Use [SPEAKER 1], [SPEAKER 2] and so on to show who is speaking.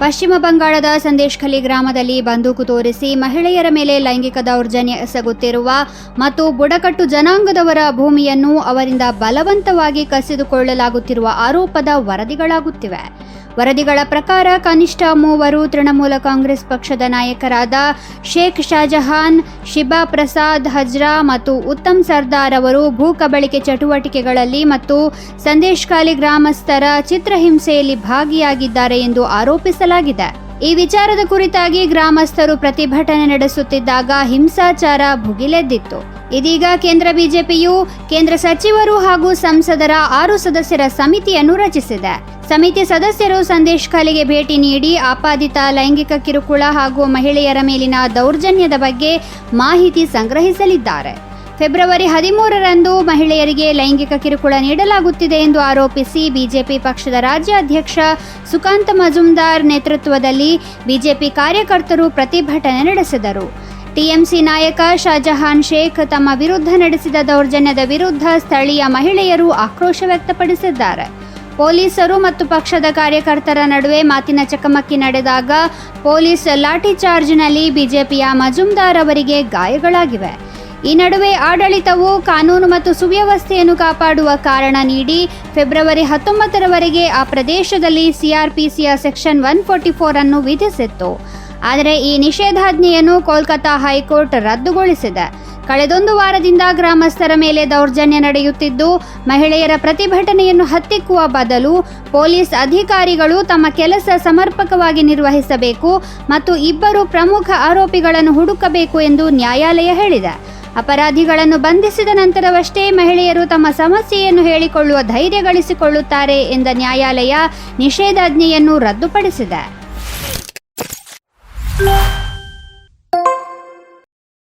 [SPEAKER 1] ಪಶ್ಚಿಮ ಬಂಗಾಳದ ಸಂದೇಶ್ಖಲಿ ಗ್ರಾಮದಲ್ಲಿ ಬಂದೂಕು ತೋರಿಸಿ ಮಹಿಳೆಯರ ಮೇಲೆ ಲೈಂಗಿಕ ದೌರ್ಜನ್ಯ ಎಸಗುತ್ತಿರುವ ಮತ್ತು ಬುಡಕಟ್ಟು ಜನಾಂಗದವರ ಭೂಮಿಯನ್ನು ಅವರಿಂದ ಬಲವಂತವಾಗಿ ಕಸಿದುಕೊಳ್ಳಲಾಗುತ್ತಿರುವ ಆರೋಪದ ವರದಿಗಳಾಗುತ್ತಿವೆ. ವರದಿಗಳ ಪ್ರಕಾರ ಕನಿಷ್ಠ ಮೂವರು ತೃಣಮೂಲ ಕಾಂಗ್ರೆಸ್ ಪಕ್ಷದ ನಾಯಕರಾದ ಶೇಖ್ ಶಾಜಹಾನ್, ಶಿಬಾ ಪ್ರಸಾದ್ ಹಜ್ರಾ ಮತ್ತು ಉತ್ತಮ್ ಸರ್ದಾರ್ ಅವರು ಭೂ ಕಬಳಿಕೆ ಚಟುವಟಿಕೆಗಳಲ್ಲಿ ಮತ್ತು ಸಂದೇಶ್ಖಾಲಿ ಗ್ರಾಮಸ್ಥರ ಚಿತ್ರಹಿಂಸೆಯಲ್ಲಿ ಭಾಗಿಯಾಗಿದ್ದಾರೆ ಎಂದು ಆರೋಪಿಸಲಾಗಿದೆ. ಈ ವಿಚಾರದ ಕುರಿತಾಗಿ ಗ್ರಾಮಸ್ಥರು ಪ್ರತಿಭಟನೆ ನಡೆಸುತ್ತಿದ್ದಾಗ ಹಿಂಸಾಚಾರ ಭುಗಿಲೆದ್ದಿತ್ತು. ಇದೀಗ ಕೇಂದ್ರ ಬಿಜೆಪಿಯು ಕೇಂದ್ರ ಸಚಿವರು ಹಾಗೂ ಸಂಸದರ ಆರು ಸದಸ್ಯರ ಸಮಿತಿಯನ್ನು ರಚಿಸಿದೆ. ಸಮಿತಿ ಸದಸ್ಯರು ಸಂದೇಶ್ ಖಾಲಿಗೆ ಭೇಟಿ ನೀಡಿ ಆಪಾದಿತ ಲೈಂಗಿಕ ಕಿರುಕುಳ ಹಾಗೂ ಮಹಿಳೆಯರ ಮೇಲಿನ ದೌರ್ಜನ್ಯದ ಬಗ್ಗೆ ಮಾಹಿತಿ ಸಂಗ್ರಹಿಸಲಿದ್ದಾರೆ. ಫೆಬ್ರವರಿ ಹದಿಮೂರರಂದು ಮಹಿಳೆಯರಿಗೆ ಲೈಂಗಿಕ ಕಿರುಕುಳ ನೀಡಲಾಗುತ್ತಿದೆ ಎಂದು ಆರೋಪಿಸಿ ಬಿಜೆಪಿ ಪಕ್ಷದ ರಾಜ್ಯಾಧ್ಯಕ್ಷ ಸುಕಾಂತ ಮಜುಮ್ದಾರ್ ನೇತೃತ್ವದಲ್ಲಿ ಬಿಜೆಪಿ ಕಾರ್ಯಕರ್ತರು ಪ್ರತಿಭಟನೆ ನಡೆಸಿದರು. ಟಿಎಂಸಿ ನಾಯಕ ಶಾಜಹಾನ್ ಶೇಖ್ ತಮ್ಮ ವಿರುದ್ಧ ನಡೆಸಿದ ದೌರ್ಜನ್ಯದ ವಿರುದ್ಧ ಸ್ಥಳೀಯ ಮಹಿಳೆಯರು ಆಕ್ರೋಶ ವ್ಯಕ್ತಪಡಿಸಿದ್ದಾರೆ. ಪೊಲೀಸರು ಮತ್ತು ಪಕ್ಷದ ಕಾರ್ಯಕರ್ತರ ನಡುವೆ ಮಾತಿನ ಚಕಮಕಿ ನಡೆದಾಗ ಪೊಲೀಸ್ ಲಾಠಿ ಚಾರ್ಜ್ನಲ್ಲಿ ಬಿಜೆಪಿಯ ಮಜುಮ್ದಾರ್ ಅವರಿಗೆ ಗಾಯಗಳಾಗಿವೆ. ಈ ನಡುವೆ ಆಡಳಿತವು ಕಾನೂನು ಮತ್ತು ಸುವ್ಯವಸ್ಥೆಯನ್ನು ಕಾಪಾಡುವ ಕಾರಣ ನೀಡಿ ಫೆಬ್ರವರಿ ಹತ್ತೊಂಬತ್ತರವರೆಗೆ ಆ ಪ್ರದೇಶದಲ್ಲಿ ಸಿಆರ್ಪಿಸಿಯ ಸೆಕ್ಷನ್ ಒನ್ ಫೋರ್ಟಿ ಫೋರ್ ಅನ್ನು ವಿಧಿಸಿತ್ತು. ಆದರೆ ಈ ನಿಷೇಧಾಜ್ಞೆಯನ್ನು ಕೋಲ್ಕತ್ತಾ ಹೈಕೋರ್ಟ್ ರದ್ದುಗೊಳಿಸಿದೆ. ಕಳೆದೊಂದು ವಾರದಿಂದ ಗ್ರಾಮಸ್ಥರ ಮೇಲೆ ದೌರ್ಜನ್ಯ ನಡೆಯುತ್ತಿದ್ದು, ಮಹಿಳೆಯರ ಪ್ರತಿಭಟನೆಯನ್ನು ಹತ್ತಿಕ್ಕುವ ಬದಲು ಪೊಲೀಸ್ ಅಧಿಕಾರಿಗಳು ತಮ್ಮ ಕೆಲಸ ಸಮರ್ಪಕವಾಗಿ ನಿರ್ವಹಿಸಬೇಕು ಮತ್ತು ಇಬ್ಬರು ಪ್ರಮುಖ ಆರೋಪಿಗಳನ್ನು ಹುಡುಕಬೇಕು ಎಂದು ನ್ಯಾಯಾಲಯ ಹೇಳಿದೆ. ಅಪರಾಧಿಗಳನ್ನು ಬಂಧಿಸಿದ ನಂತರವಷ್ಟೇ ಮಹಿಳೆಯರು ತಮ್ಮ ಸಮಸ್ಯೆಯನ್ನು ಹೇಳಿಕೊಳ್ಳುವ ಧೈರ್ಯ ಗಳಿಸಿಕೊಳ್ಳುತ್ತಾರೆ ಎಂದ ನ್ಯಾಯಾಲಯ ನಿಷೇಧಾಜ್ಞೆಯನ್ನು ರದ್ದುಪಡಿಸಿದೆ.